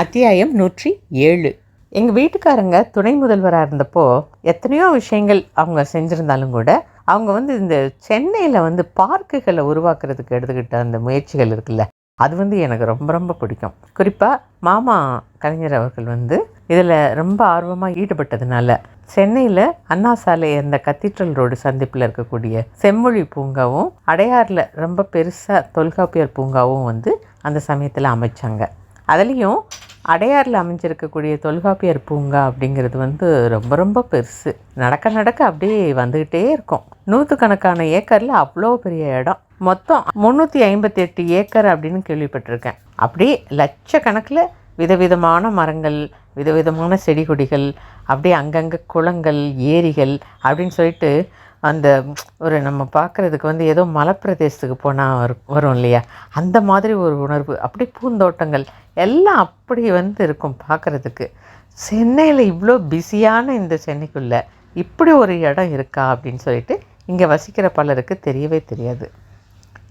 அத்தியாயம் நூற்றி ஏழு. எங்கள் வீட்டுக்காரங்க துணை முதல்வராக இருந்தப்போ எத்தனையோ விஷயங்கள் அவங்க செஞ்சுருந்தாலும் கூட அவங்க வந்து இந்த சென்னையில் வந்து பார்க்குகளை உருவாக்குறதுக்கு எடுத்துக்கிட்ட அந்த முயற்சிகள் இருக்குல்ல அது வந்து எனக்கு ரொம்ப ரொம்ப பிடிக்கும். குறிப்பாக மாமா கலைஞர் அவர்கள் வந்து இதில் ரொம்ப ஆர்வமாக ஈடுபட்டதுனால சென்னையில் அண்ணா சாலை அந்த கத்தீட்ரல் ரோடு சந்திப்பில் இருக்கக்கூடிய செம்மொழி பூங்காவும் அடையாறில் ரொம்ப பெருசாக தொல்காப்பியர் பூங்காவும் வந்து அந்த சமயத்தில் அமைச்சாங்க. அதுலேயும் அடையாறில் அமைஞ்சிருக்கக்கூடிய தொல்காப்பியர் பூங்கா அப்படிங்கிறது வந்து ரொம்ப ரொம்ப பெருசு. நடக்க நடக்க அப்படியே வந்துக்கிட்டே இருக்கும். நூற்றுக்கணக்கான ஏக்கரில் அவ்வளோ பெரிய இடம். மொத்தம் முந்நூற்றி ஐம்பத்தி எட்டு ஏக்கர் அப்படின்னு கேள்விப்பட்டிருக்கேன். அப்படியே லட்சக்கணக்கில் விதவிதமான மரங்கள் விதவிதமான செடி கொடிகள் அப்படியே அங்கங்கே குளங்கள் ஏரிகள் அப்படின்னு சொல்லிட்டு அந்த ஒரு நம்ம பார்க்குறதுக்கு வந்து ஏதோ மலைப்பிரதேசத்துக்கு போனால் வரும் வரும் இல்லையா? அந்த மாதிரி ஒரு உணர்வு. அப்படி பூந்தோட்டங்கள் எல்லாம் அப்படி வந்து இருக்கும் பார்க்குறதுக்கு சென்னையில் இவ்வளோ பிஸியான இந்த சென்னைக்குள்ளே இப்படி ஒரு இடம் இருக்கா அப்படின்னு சொல்லிட்டு இங்கே வசிக்கிற பலருக்கு தெரியவே தெரியாது.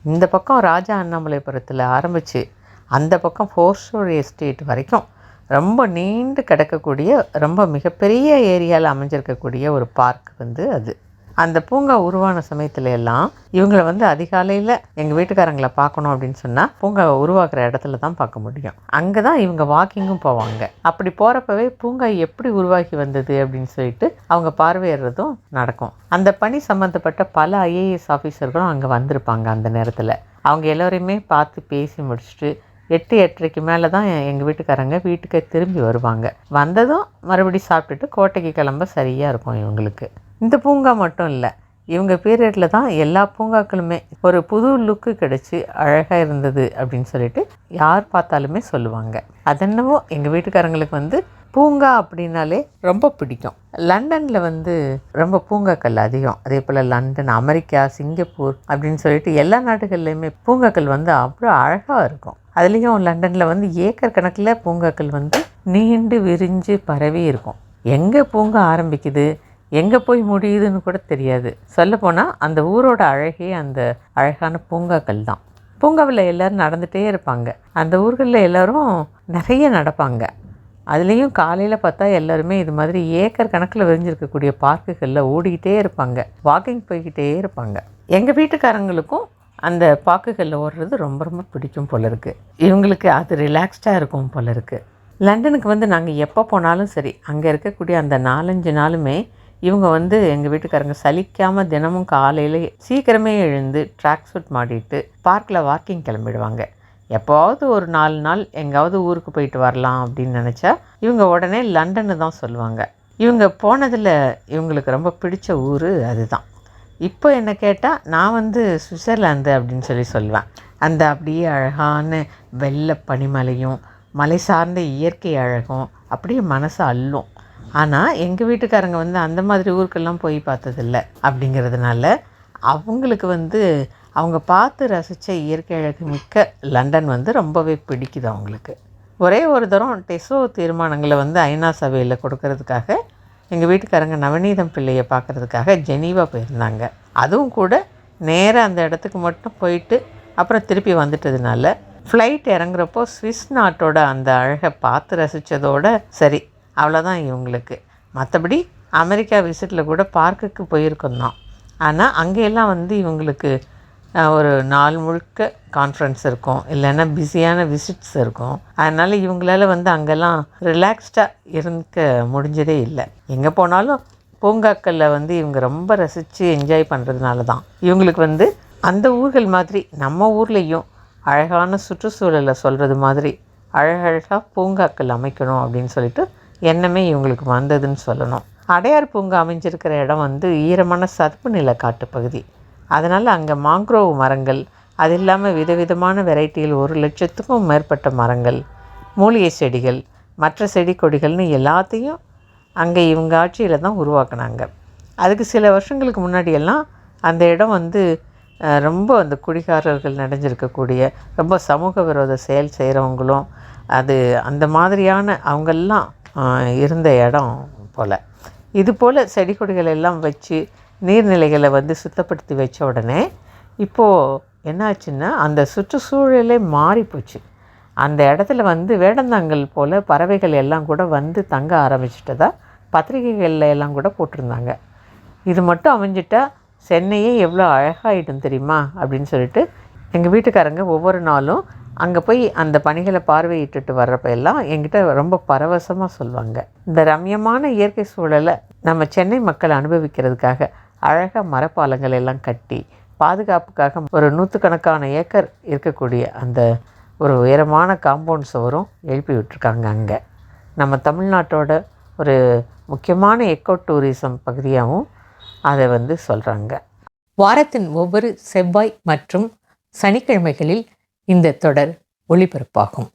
இந்த பக்கம் ராஜா அண்ணாமலைபுரத்தில் ஆரம்பித்து அந்த பக்கம் ஃபோர் ஸ்டோரி எஸ்டேட் வரைக்கும் ரொம்ப நீண்டு கிடக்கக்கூடிய ரொம்ப மிகப்பெரிய ஏரியாவில் அமைஞ்சிருக்கக்கூடிய ஒரு பார்க் வந்து அது. அந்த பூங்கா உருவான சமயத்துல எல்லாம் இவங்களை வந்து அதிகாலையில் எங்கள் வீட்டுக்காரங்களை பார்க்கணும் அப்படின்னு சொன்னால் பூங்கா உருவாக்குற இடத்துல தான் பார்க்க முடியும். அங்கே தான் இவங்க வாக்கிங்கும் போவாங்க. அப்படி போகிறப்பவே பூங்கா எப்படி உருவாகி வந்தது அப்படின்னு சொல்லிட்டு அவங்க பார்வையிடுறதும் நடக்கும். அந்த பணி சம்மந்தப்பட்ட பல ஐஏஎஸ் ஆஃபீஸர்களும் அங்கே வந்திருப்பாங்க அந்த நேரத்தில். அவங்க எல்லோரையுமே பார்த்து பேசி முடிச்சுட்டு எட்டு எட்டரைக்கு மேலே தான் எங்கள் வீட்டுக்காரங்க வீட்டுக்கு திரும்பி வருவாங்க. வந்ததும் மறுபடி சாப்பிட்டுட்டு கோட்டைக்கு கிளம்ப சரியாக இருக்கும் இவங்களுக்கு. இந்த பூங்கா மட்டும் இல்லை இவங்க பீரியடில் தான் எல்லா பூங்காக்களுமே ஒரு புது லுக்கு கிடச்சி அழகாக இருந்தது அப்படின்னு சொல்லிட்டு யார் பார்த்தாலுமே சொல்லுவாங்க. அதென்னவோ எங்கள் வீட்டுக்காரங்களுக்கு வந்து பூங்கா அப்படின்னாலே ரொம்ப பிடிக்கும். லண்டனில் வந்து ரொம்ப பூங்காக்கள் அதிகம். அதே போல் லண்டன் அமெரிக்கா சிங்கப்பூர் அப்படின்னு சொல்லிட்டு எல்லா நாடுகள்லையுமே பூங்காக்கள் வந்து அவ்வளோ அழகாக இருக்கும். அதுலேயும் லண்டனில் வந்து ஏக்கர் கணக்கில் பூங்காக்கள் வந்து நீண்டு விரிஞ்சு பரவி இருக்கும். எங்கே பூங்கா ஆரம்பிக்குது? எங்கே போய் முடியுதுன்னு கூட தெரியாது. சொல்லப்போனால் அந்த ஊரோட அழகே அந்த அழகான பூங்காக்கள் தான். பூங்காவில் எல்லோரும் நடந்துகிட்டே இருப்பாங்க. அந்த ஊர்களில் எல்லோரும் நிறைய நடப்பாங்க. அதுலேயும் காலையில் பார்த்தா எல்லாருமே இது மாதிரி ஏக்கர் கணக்கில் விரிஞ்சிருக்கக்கூடிய பார்க்குகளில் ஓடிக்கிட்டே இருப்பாங்க. வாக்கிங் போய்கிட்டே இருப்பாங்க. எங்கள் வீட்டுக்காரங்களுக்கும் அந்த பாக்குகளில் ஓடுறது ரொம்ப ரொம்ப பிடிக்கும் போல இருக்குது இவங்களுக்கு அது ரிலாக்ஸ்டாக இருக்கும் போல இருக்குது லண்டனுக்கு வந்து நாங்கள் எப்போ போனாலும் சரி அங்கே இருக்கக்கூடிய அந்த நாலஞ்சு நாளுமே இவங்க வந்து எங்கள் வீட்டுக்காரங்க சலிக்காமல் தினமும் காலையில் சீக்கிரமே எழுந்து ட்ராக் சூட் மாட்டிட்டு பார்க்கில் வாக்கிங் கிளம்பிடுவாங்க. எப்போவாவது ஒரு நாலு நாள் எங்காவது ஊருக்கு போயிட்டு வரலாம் அப்படின்னு நினச்சா இவங்க உடனே லண்டனு தான் சொல்லுவாங்க. இவங்க போனதில் இவங்களுக்கு ரொம்ப பிடிச்ச ஊர் அதுதான். இப்போ என்ன கேட்டால் நான் வந்து சுவிட்சர்லாந்து அப்படின்னு சொல்லி சொல்லுவேன். அந்த அப்படியே அழகான வெள்ளை பனிமலையும் மலை சார்ந்த இயற்கை அழகும் அப்படியே மனசை அள்ளும். ஆனால் எங்கள் வீட்டுக்காரங்க வந்து அந்த மாதிரி ஊருக்கெல்லாம் போய் பார்த்ததில்ல அப்படிங்கிறதுனால அவங்களுக்கு வந்து அவங்க பார்த்து ரசித்த இயற்கை அழகு மிக்க லண்டன் வந்து ரொம்பவே பிடிக்குது அவங்களுக்கு. ஒரே ஒரு தரம் டெசோ தீர்மானங்களை வந்து ஐநா சபையில் கொடுக்கறதுக்காக எங்கள் வீட்டுக்காரங்க நவநீதம் பிள்ளையை பார்க்குறதுக்காக ஜெனீவா போயிருந்தாங்க. அதுவும் கூட நேராக அந்த இடத்துக்கு மட்டும் போயிட்டு அப்புறம் திருப்பி வந்துட்டதுனால ஃப்ளைட் இறங்குறப்போ ஸ்விஸ் நாட்டோட அந்த அழகை பார்த்து ரசித்ததோட சரி அவ்வளோதான் இவங்களுக்கு. மற்றபடி அமெரிக்கா விசிட்டில் கூட பார்க்குக்கு போயிருக்கோம் தான். ஆனால் அங்கேயெல்லாம் வந்து இவங்களுக்கு ஒரு நாள் முழுக்க கான்ஃபரன்ஸ் இருக்கும். இல்லைன்னா பிஸியான விசிட்ஸ் இருக்கும். அதனால் இவங்களால வந்து அங்கெல்லாம் ரிலாக்ஸ்டாக இருக்க முடிஞ்சதே இல்லை. எங்கே போனாலும் பூங்காக்களில் வந்து இவங்க ரொம்ப ரசித்து என்ஜாய் பண்ணுறதுனால தான். இவங்களுக்கு வந்து அந்த ஊர்கள் மாதிரி நம்ம ஊர்லேயும் அழகான சுற்றுச்சூழலை சொல்கிறது மாதிரி அழகழகாக பூங்காக்கள் அமைக்கணும் அப்படின்னு சொல்லிட்டு எண்ணமே இவங்களுக்கு வந்ததுன்னு சொல்லணும். அடையார் பூங்கா அமைஞ்சிருக்கிற இடம் வந்து ஈரமான சதுப்பு நில காட்டுப்பகுதி அதனால் அங்கே மாங்க்ரோவ் மரங்கள் அது இல்லாமல் விதவிதமான வெரைட்டியில் ஒரு லட்சத்துக்கும் மேற்பட்ட மரங்கள் மூலிகை செடிகள் மற்ற செடி கொடிகள்னு எல்லாத்தையும் அங்கே இவங்க ஆட்சியில் தான் உருவாக்குனாங்க. அதுக்கு சில வருஷங்களுக்கு முன்னாடியெல்லாம் அந்த இடம் வந்து ரொம்ப அந்த குடிகாரர்கள் நடஞ்சிருக்கக்கூடிய ரொம்ப சமூக விரோத செயல் செய்கிறவங்களும் அது அந்த மாதிரியான அவங்கெல்லாம் இருந்த இடம் போல். இது போல் செடி கொடிகள் எல்லாம் வச்சு நீர்நிலைகளை வந்து சுத்தப்படுத்தி வச்ச உடனே இப்போது என்னாச்சுன்னா அந்த சுற்றுச்சூழலே மாறி போச்சு அந்த இடத்துல வந்து வேடந்தாங்கல் போல் பறவைகள் எல்லாம் கூட வந்து தங்க ஆரம்பிச்சிட்டதா பத்திரிகைகளில் எல்லாம் கூட போட்டிருந்தாங்க. இது மட்டும் அமைஞ்சிட்டா சென்னையே எவ்வளோ அழகாகிடும் தெரியுமா? அப்படின்னு சொல்லிட்டு எங்கள் வீட்டுக்காரங்க ஒவ்வொரு நாளும் அங்கே போய் அந்த பணிகளை பார்வையிட்டுட்டு வர்றப்ப எல்லாம் என்கிட்ட ரொம்ப பரவசமாக சொல்லுவாங்க இந்த ரம்யமான இயற்கை சூழலை நம்ம சென்னை மக்கள் அனுபவிக்கிறதுக்காக அழகாக மரப்பாலங்கள் எல்லாம் கட்டி பாதுகாப்புக்காக ஒரு நூற்றுக்கணக்கான ஏக்கர் இருக்கக்கூடிய அந்த ஒரு உயரமான காம்பவுண்ட் சுவரும் எழுப்பி விட்டுருக்காங்க அங்கே. நம்ம தமிழ்நாட்டோட ஒரு முக்கியமான எக்கோ டூரிசம் பகுதியாகவும் அதை வந்து சொல்கிறாங்க வாரத்தின் ஒவ்வொரு செவ்வாய் மற்றும் சனிக்கிழமைகளில் இந்த தொடர் ஒளிபரப்பாகும்.